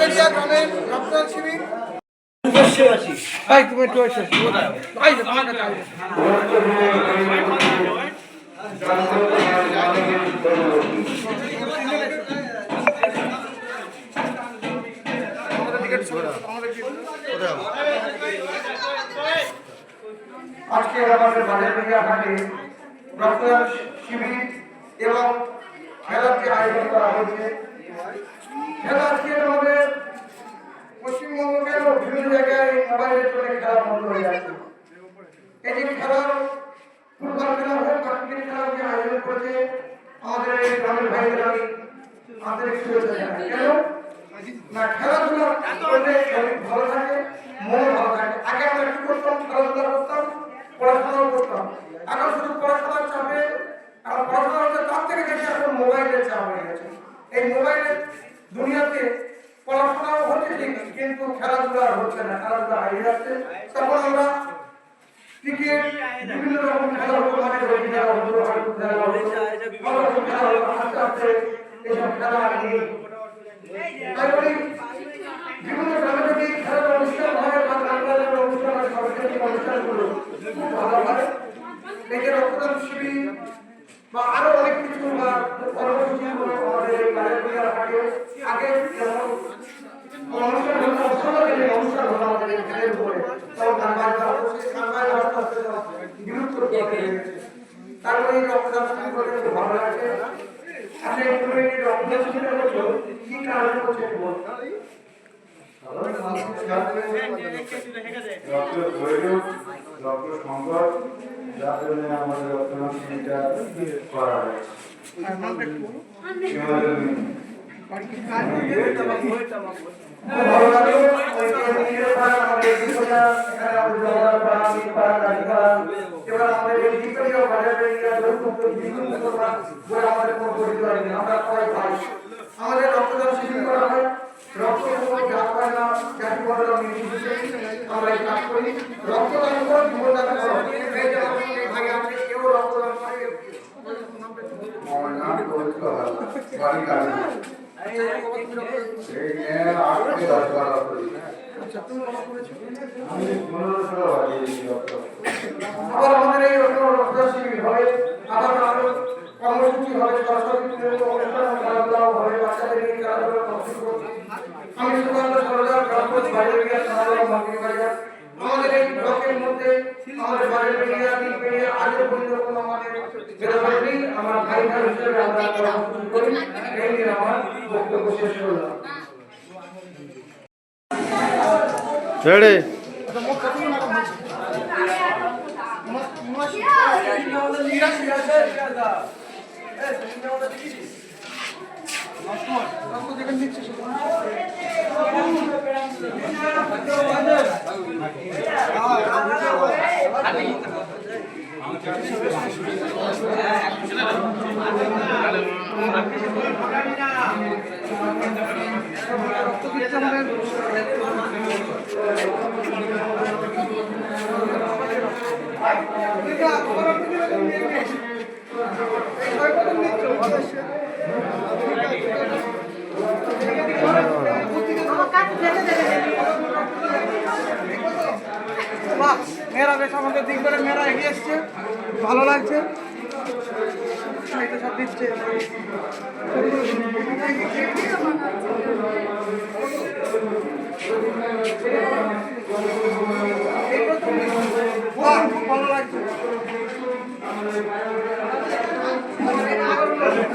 ভাইবেরিয়া গ্রামের রক্তদান শিবির। তুমি একটু এসো। আজকে আমাদের ভাইবেরিয়া হাটে রক্তদান শিবির এবং খেলাটি আয়োজন করা হয়েছে খেলা আজকে আমাদের পশ্চিমবঙ্গকে বিভিন্ন জায়গায় মোবাইলের জন্য খেলা বন্ধ হয়ে যাচ্ছে এই যে খেলা ফুটবল খেলা হোক বা ক্রিকেট খেলা যে আয়োজন করেছে আমাদের এই গ্রামের ভাইদের আমি আন্তরিক শুভেচ্ছা কেন? না, খেলাধুলা করলে শরীর ভালো থাকে, মন ভালো থাকে। আগে আমরা কি করতাম? খেলাধুলা করতাম পড়াশোনা করতাম। এখন শুধু পড়াশোনার চাপে আর পড়াশোনার হচ্ছে তার থেকে বেশি এখন মোবাইলের চাপ হয়ে গেছে। এই মোবাইলের দুনিয়াতে পড়াশোনাও হচ্ছে ঠিক, কিন্তু খেলাধুলা হচ্ছে না। খেলাধুলা হারিয়ে যাচ্ছে। তখন আমরা ক্রিকেট, বিভিন্ন রকম খেলা হতো বিভিন্ন অনুষ্ঠান বা রক্তদান শিবির বা আরও অনেক কিছু বা কর্মসূচি আমাদের এই বাজার থাকে আগে যেমন অনুষ্ঠান হতো অসংখ্য দিনের অনুষ্ঠান হতো আমাদের এই খেলের উপরে তখন গান বাজনা হতো সেই গান বাজনা আস্তে আস্তে বিলুপ্ত হয়ে গেছে তারপরে এই রক্তদান শিবির করে খুব ভালো লাগছে। আপনি একটু এই রক্তদান শিবিরের মতো কি কারণে করছে একটু বলুন। রক্ত সংকট যার জন্য আমাদের রক্তদান শিবিরটা করা হয়েছে। ভালো বলে আমাদের কোনো পরিচিত নেই আমরা সবাই ভাই। আমাদের রক্তদান শিবির করা হয় রক্ত না জাতি বদলা নির্বিশেষে আমরা এই কাজ করি। রক্তদান করো জীবনদান ভাই কেউ রক্তদান করে। আমার নাম পবিত্র হালদার, বাড়ি কালী। এই নিয়ে আট দশ বার রক্ত রক্ত। আবার আমাদের এই শিবির হবে। আবার কর্মসূচি হবে সরস্বতী পুজোর অনুষ্ঠান খেলাধুলা হবে বাচ্চাদের নিয়ে খেলাধুলা কর্মসূচি করছি। আমি সুকান্ত বাজার আমাদের এই ব্লকের মধ্যে আমাদের আজও পর্যন্ত আমাদের আমার ভাই ভাই হিসেবে আমরা কর্মসূচি করি এই নিয়ে আমার বক্তব্য শেষ করলাম। রেডি? বাহ মেয়েরা বেশ আমাদের দিক করে মেয়েরা এগিয়ে এসছে। ভালো লাগছে। সব দিচ্ছে।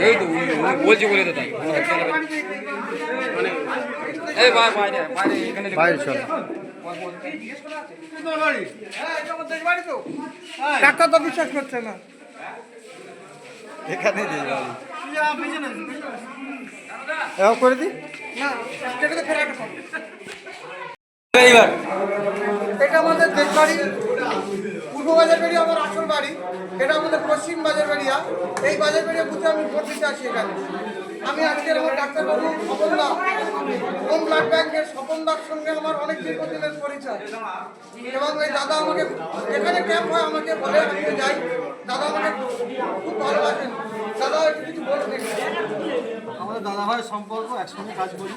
এই তো বলছি বলে তো তাই। এই বাইরে বাইরে বাইরে এখানে বাইরে চল। বাড়ি তো ডাক্তার তো বিশ্বাস করছে না। এখানে করে দি। এইবার। এটা আমাদের দেশবাড়ি পূর্ব বাজার বেরিয়া আমার আসল বাড়ি। এটা আমাদের পশ্চিম বাজার বেরিয়া এই বাজার বেরিয়া বুঝে আমি ভোট দিতে আসি এখানে। আমি আজকের আমার ডাক্তারবাবু স্বপনদা হোম ব্লাড ব্যাংকের স্বপনদার সঙ্গে আমার অনেক দীর্ঘদিনের পরিচয়। এবং এই দাদা আমাকে, এখানে ক্যাম্প হয়, আমাকে বলে, আমি যাই। দাদা আমাকে খুব ভালোবাসেন। দাদা, একটু কিছু বলতে আমাদের দাদাভাইয়ের সম্পর্ক, একসঙ্গে কাজ করি।